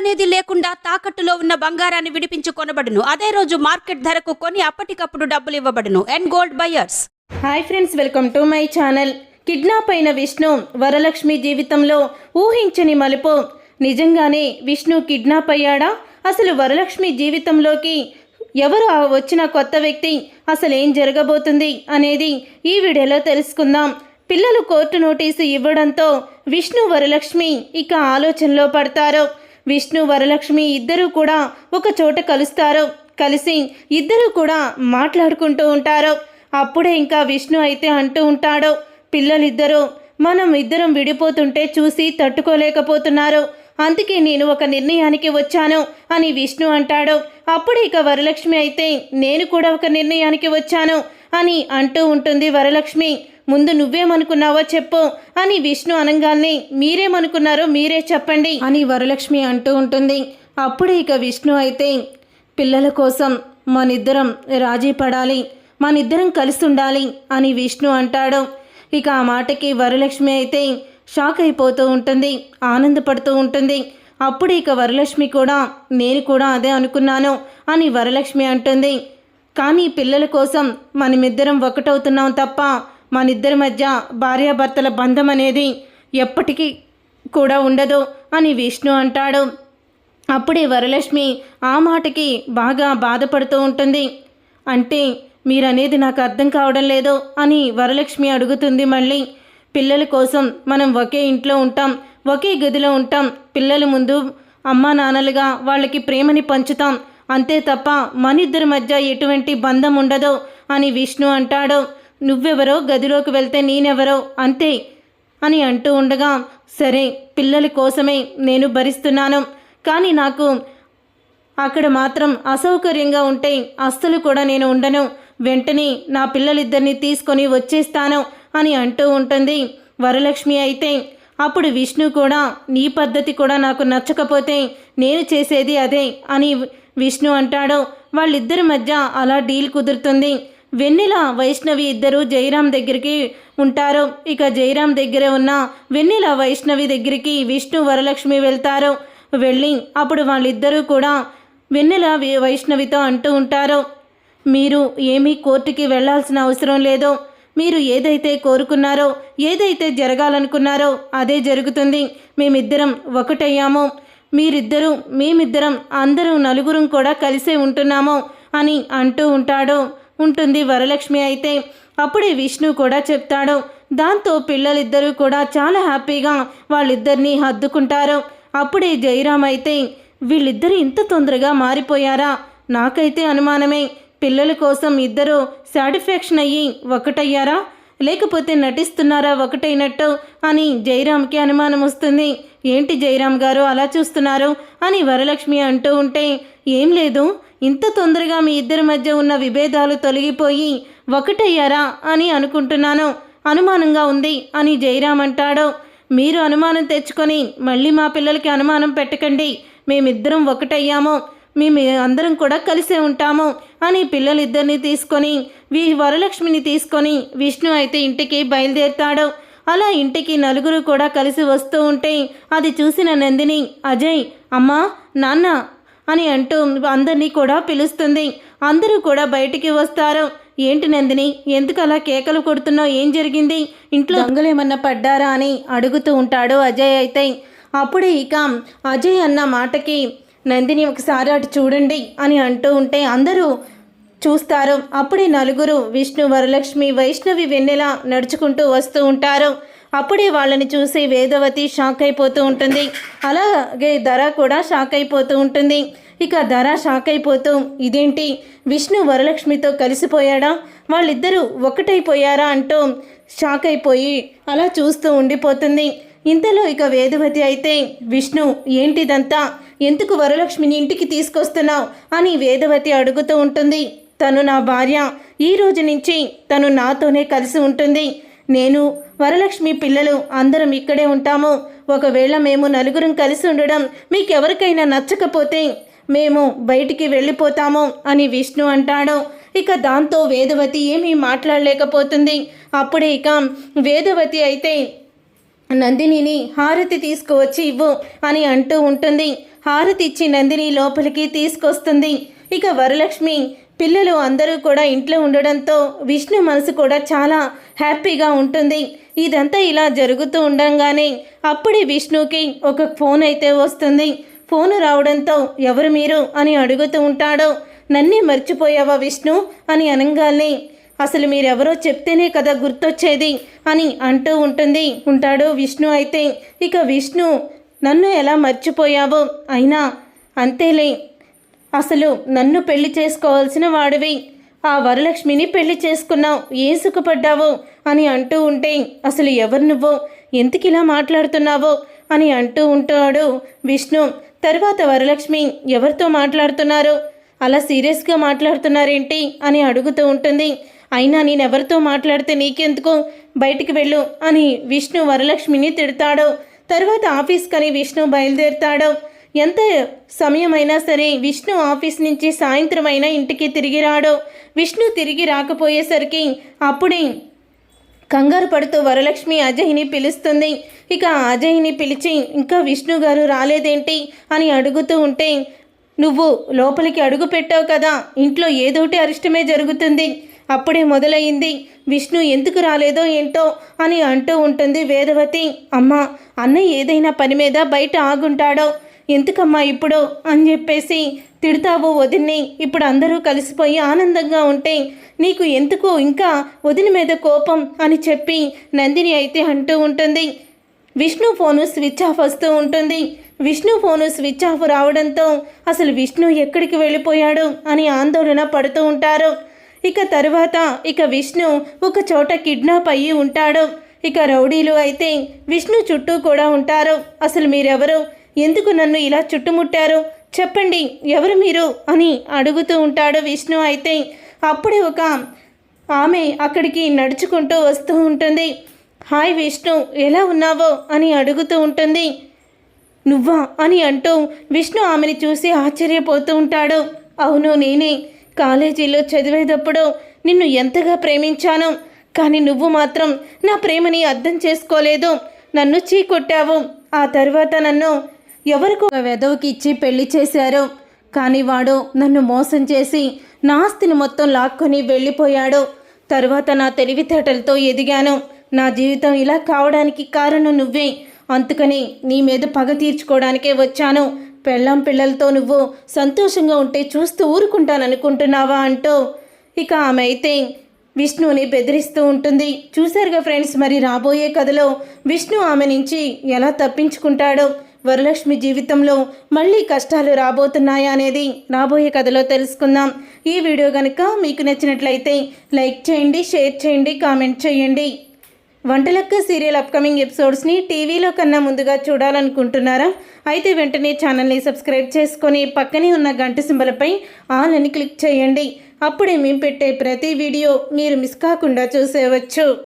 అనేది లేకుండా తాకట్టులో ఉన్న బంగారాన్ని విడిపించి కొనబడును. అదే రోజు మార్కెట్ ధరకు కొని అప్పటికప్పుడు డబ్బులు ఇవ్వబడును. And gold buyers hi friends welcome to my channel kidnap అయిన విష్ణు వరలక్ష్మి జీవితంలో ఊహించని మలుపు. నిజంగానే విష్ణు కిడ్నాప్ అయ్యాడా? అసలు వరలక్ష్మి జీవితంలోకి ఎవరు ఆ వచ్చిన కొత్త వ్యక్తి అసలు ఏం జరగబోతుంది అనేది ఈ వీడియోలో తెలుసుకుందాం. పిల్లలు కోర్టు నోటీసు ఇవ్వడంతో విష్ణు వరలక్ష్మి ఇక ఆలోచనలో పడతారు. విష్ణు వరలక్ష్మి ఇద్దరూ కూడా ఒక చోట కలుస్తారు. కలిసి ఇద్దరూ కూడా మాట్లాడుకుంటూ ఉంటారు. అప్పుడే ఇంకా విష్ణు అయితే అంటూ ఉంటాడు పిల్లలిద్దరూ మనం ఇద్దరం విడిపోతుంటే చూసి తట్టుకోలేకపోతున్నారు. అందుకే నేను ఒక నిర్ణయానికి వచ్చాను అని విష్ణు అంటాడు. అప్పుడు ఇక వరలక్ష్మి అయితే నేను కూడా ఒక నిర్ణయానికి వచ్చాను అని అంటూ ఉంటుంది వరలక్ష్మి. ముందు నువ్వేమనుకున్నావో చెప్పు అని విష్ణు అనగానే మీరేమనుకున్నారో మీరే చెప్పండి అని వరలక్ష్మి అంటూ ఉంటుంది. అప్పుడు ఇక విష్ణు అయితే పిల్లల కోసం మనిద్దరం రాజీ పడాలి మనిద్దరం కలిసి ఉండాలి అని విష్ణు అంటాడు. ఇక ఆ మాటకి వరలక్ష్మి అయితే షాక్ అయిపోతూ ఉంటుంది ఆనందపడుతూ ఉంటుంది. అప్పుడు ఇక వరలక్ష్మి కూడా నేను కూడా అదే అనుకున్నాను అని వరలక్ష్మి అంటుంది. కానీ పిల్లల కోసం మనమిద్దరం ఒకటవుతున్నాం తప్ప మనిద్దరి మధ్య భార్యాభర్తల బంధం అనేది ఎప్పటికీ కూడా ఉండదు అని విష్ణు అంటాడు. అప్పుడే వరలక్ష్మి ఆ మాటకి బాగా బాధపడుతూ ఉంటుంది. అంటే మీరనేది నాకు అర్థం కావడం లేదు అని వరలక్ష్మి అడుగుతుంది మళ్ళీ. పిల్లల కోసం మనం ఒకే ఇంట్లో ఉంటాం ఒకే గదిలో ఉంటాం. పిల్లల ముందు అమ్మా నాన్నలుగా వాళ్ళకి ప్రేమని పంచుతాం. అంతే తప్ప మనిద్దరి మధ్య ఎటువంటి బంధం ఉండదు అని విష్ణు అంటాడు. నువ్వెవరో గదిలోకి వెళ్తే నేనెవరో అంతే అని అంటూ ఉండగా సరే పిల్లల కోసమే నేను భరిస్తున్నాను. కానీ నాకు అక్కడ మాత్రం అసౌకర్యంగా ఉంటే అస్సలు కూడా నేను ఉండను. వెంటనే నా పిల్లలిద్దరిని తీసుకొని వచ్చేస్తాను అని అంటూ ఉంటుంది వరలక్ష్మి అయితే. అప్పుడు విష్ణు కూడా నీ పద్ధతి కూడా నాకు నచ్చకపోతే నేను చేసేది అదే అని విష్ణు అంటాడు. వాళ్ళిద్దరి మధ్య అలా డీల్ కుదురుతుంది. వెన్నెల వైష్ణవి ఇద్దరు జయరాం దగ్గరికి ఉంటారు. ఇక జయరాం దగ్గర ఉన్న వెన్నెల వైష్ణవి దగ్గరికి విష్ణు వరలక్ష్మి వెళ్తారు. వెళ్ళి అప్పుడు వాళ్ళిద్దరూ కూడా వెన్నెల వైష్ణవితో అంటూ ఉంటారు. మీరు ఏమీ కోర్టుకి వెళ్ళాల్సిన అవసరం లేదు. మీరు ఏదైతే కోరుకున్నారో ఏదైతే జరగాలనుకున్నారో అదే జరుగుతుంది. మేమిద్దరం ఒకటయ్యాము. మీరిద్దరూ మేమిద్దరం అందరూ నలుగురం కూడా కలిసే ఉంటున్నాము అని అంటూ ఉంటాడు. ఉంటుంది. వరలక్ష్మి అయితే అప్పుడే విష్ణు కూడా చెప్తాడు. దాంతో పిల్లలిద్దరూ కూడా చాలా హ్యాపీగా వాళ్ళిద్దరినీ హద్దుకుంటారు. అప్పుడే జయరాం అయితే వీళ్ళిద్దరూ ఇంత తొందరగా మారిపోయారా? నాకైతే అనుమానమే. పిల్లల కోసం ఇద్దరు సాటిస్ఫాక్షన్ అయ్యి ఒకటయ్యారా? లేకపోతే నటిస్తున్నారా ఒకటైనట్టు అని జయరామ్కి అనుమానం వస్తుంది. ఏంటి జయరామ్ గారు అలా చూస్తున్నారు అని వరలక్ష్మి అంటూ ఉంటే ఏం లేదు. ఇంత తొందరగా మీ ఇద్దరి మధ్య ఉన్న విభేదాలు తొలగిపోయి ఒకటయ్యారా అని అనుకుంటున్నాను. అనుమానంగా ఉంది అని జయరామ్ అంటాడు. మీరు అనుమానం తెచ్చుకొని మళ్ళీ మా పిల్లలకి అనుమానం పెట్టకండి. మేమిద్దరం ఒకటయ్యాము. మేము అందరం కూడా కలిసే ఉంటాము అని పిల్లలిద్దరిని తీసుకొని వి వరలక్ష్మిని తీసుకొని విష్ణు అయితే ఇంటికి బయలుదేరుతాడు. అలా ఇంటికి నలుగురు కూడా కలిసి వస్తూ ఉంటే అది చూసిన నందిని అజయ్ అమ్మా నాన్న అని అంటూ అందరినీ కూడా పిలుస్తుంది. అందరూ కూడా బయటికి వస్తారు. ఏంటి నందిని ఎందుకు అలా కేకలు కొడుతున్నావు? ఏం జరిగింది? ఇంట్లో దొంగలేమన్నా పడ్డారా అని అడుగుతూ ఉంటాడు అజయ్ అయితే. అప్పుడే ఇక అజయ్ అన్న మాటకి నందిని ఒకసారి అటు చూడండి అని అంటూ ఉంటే అందరూ చూస్తారు. అప్పుడే నలుగురు విష్ణు వరలక్ష్మి వైష్ణవి వెన్నెల నడుచుకుంటూ వస్తూ ఉంటారు. అప్పుడే వాళ్ళని చూసి వేదవతి షాక్ అయిపోతూ ఉంటుంది. అలాగే ధర కూడా షాక్ అయిపోతూ ఉంటుంది. ఇక ధర షాక్ అయిపోతూ ఇదేంటి? విష్ణు వరలక్ష్మితో కలిసిపోయాడా? వాళ్ళిద్దరూ ఒకటైపోయారా? అంటూ షాక్ అయిపోయి అలా చూస్తూ ఉండిపోతుంది. ఇంతలో ఇక వేదవతి అయితే విష్ణు ఏంటిదంతా? ఎందుకు వరలక్ష్మిని ఇంటికి తీసుకొస్తున్నావు? అని వేదవతి అడుగుతూ ఉంటుంది. తను నా భార్య. ఈ రోజు నుంచి తను నాతోనే కలిసి ఉంటుంది. నేను వరలక్ష్మి పిల్లలు అందరం ఇక్కడే ఉంటాము. ఒకవేళ మేము నలుగురం కలిసి ఉండడం మీకెవరికైనా నచ్చకపోతే మేము బయటికి వెళ్ళిపోతాము అని విష్ణు అంటాడు. ఇక దాంతో వేదవతి ఏమీ మాట్లాడలేకపోతుంది. అప్పుడే ఇక వేదవతి అయితే నందినిని హారతి తీసుకువచ్చి ఇవ్వు అని అంటూ ఉంటుంది. హారతి ఇచ్చి నందిని లోపలికి తీసుకొస్తుంది. ఇక వరలక్ష్మి పిల్లలు అందరూ కూడా ఇంట్లో ఉండడంతో విష్ణు మనసు కూడా చాలా హ్యాపీగా ఉంటుంది. ఇదంతా ఇలా జరుగుతూ ఉండంగానే అప్పుడే విష్ణుకి ఒక ఫోన్ అయితే వస్తుంది. ఫోన్ రావడంతో ఎవరు మీరు అని అడుగుతూ ఉంటాడు. నన్నే మర్చిపోయావా విష్ణు అని అనగానే అసలు మీరెవరో చెప్తేనే కదా గుర్తొచ్చేది అని అంటూ ఉంటుంది. ఉంటాడు విష్ణు అయితే ఇక విష్ణు నన్ను ఎలా మర్చిపోయావో? అయినా అంతేలే అసలు నన్ను పెళ్ళి చేసుకోవాల్సిన వాడివి. ఆ వరలక్ష్మిని పెళ్ళి చేసుకున్నావు. ఏ సుఖపడ్డావు? అని అంటూ ఉంటే అసలు ఎవరు నువ్వు? ఎందుకు ఇలా మాట్లాడుతున్నావో? అని అంటూ ఉంటాడు విష్ణు. తర్వాత వరలక్ష్మి ఎవరితో మాట్లాడుతున్నారు? అలా సీరియస్గా మాట్లాడుతున్నారేంటి? అని అడుగుతూ ఉంటుంది. అయినా నేను ఎవరితో మాట్లాడితే నీకెందుకు? బయటికి వెళ్ళు అని విష్ణు వరలక్ష్మిని తిడతాడు. తర్వాత ఆఫీస్కని విష్ణు బయలుదేరుతాడు. ఎంత సమయమైనా సరే విష్ణు ఆఫీస్ నుంచి సాయంత్రం అయినా ఇంటికి తిరిగి రాడు. విష్ణు తిరిగి రాకపోయేసరికి అప్పుడే కంగారు పడుతూ వరలక్ష్మి అజయ్ని పిలుస్తుంది. ఇక అజయ్ని పిలిచి ఇంకా విష్ణు గారు రాలేదేంటి? అని అడుగుతూ ఉంటే నువ్వు లోపలికి అడుగు పెట్టావు కదా ఇంట్లో ఏదోటి అరిష్టమే జరుగుతుంది. అప్పుడే మొదలయ్యింది. విష్ణు ఎందుకు రాలేదో ఏంటో అని అంటూ ఉంటుంది వేదవతి. అమ్మ అన్న ఏదైనా పని మీద బయట ఆగుంటాడో ఎందుకమ్మా ఇప్పుడు అని చెప్పేసి తిడతావు వదిన్ని. ఇప్పుడు అందరూ కలిసిపోయి ఆనందంగా ఉంటే నీకు ఎందుకు ఇంకా వదిన మీద కోపం అని చెప్పి నందిని అయితే అంటూ ఉంటుంది. విష్ణు ఫోను స్విచ్ ఆఫ్ వస్తూ ఉంటుంది. విష్ణు ఫోను స్విచ్ ఆఫ్ రావడంతో అసలు విష్ణు ఎక్కడికి వెళ్ళిపోయాడు అని ఆందోళన పడుతూ ఉంటారు. ఇక తరువాత ఇక విష్ణు ఒక చోట కిడ్నాప్ అయ్యి ఉంటాడు. ఇక రౌడీలు అయితే విష్ణు చుట్టూ కూడా ఉంటారు. అసలు మీరెవరు? ఎందుకు నన్ను ఇలా చుట్టుముట్టారు? చెప్పండి ఎవరు మీరు? అని అడుగుతూ ఉంటాడు విష్ణు అయితే. అప్పుడే ఒక ఆమె అక్కడికి నడుచుకుంటూ వస్తూ ఉంటుంది. హాయ్ విష్ణు ఎలా ఉన్నావో? అని అడుగుతూ ఉంటుంది. నువ్వా? అని అంటూ విష్ణు ఆమెని చూసి ఆశ్చర్యపోతూ ఉంటాడు. అవును నేనే. కాలేజీలో చదివేటప్పుడు నిన్ను ఎంతగా ప్రేమించాను. కానీ నువ్వు మాత్రం నా ప్రేమని అర్థం చేసుకోలేదు. నన్ను చీకొట్టావు. ఆ తర్వాత నన్ను ఎవరికో ఒక వెధవకి ఇచ్చి పెళ్ళి చేశారు. కానీ వాడు నన్ను మోసం చేసి నా ఆస్తిని మొత్తం లాక్కొని వెళ్ళిపోయాడు. తర్వాత నా తెలివితేటలతో ఎదిగాను. నా జీవితం ఇలా కావడానికి కారణం నువ్వే. అందుకని నీ మీద పగ తీర్చుకోవడానికే వచ్చాను. పెళ్ళం పిల్లలతో నువ్వు సంతోషంగా ఉంటే చూస్తూ ఊరుకుంటాననుకుంటున్నావా అంటూ ఇక ఆమె అయితే విష్ణుని బెదిరిస్తూ ఉంటుంది. చూశారుగా ఫ్రెండ్స్ మరి రాబోయే కథలో విష్ణు ఆమె నుంచి ఎలా తప్పించుకుంటాడో? వరలక్ష్మి జీవితంలో మళ్ళీ కష్టాలు రాబోతున్నాయా అనేది రాబోయే కథలో తెలుసుకుందాం. ఈ వీడియో కనుక మీకు నచ్చినట్లయితే లైక్ చేయండి షేర్ చేయండి కామెంట్ చేయండి. వంటలక్క సీరియల్ అప్కమింగ్ ఎపిసోడ్స్ని టీవీలో కన్నా ముందుగా చూడాలనుకుంటున్నారా? అయితే వెంటనే ఛానల్ని సబ్స్క్రైబ్ చేసుకొని పక్కనే ఉన్న గంట సింబలపై ఆల్ అని క్లిక్ చేయండి. అప్పుడే మేము పెట్టే ప్రతి వీడియో మీరు మిస్ కాకుండా చూసేవచ్చు.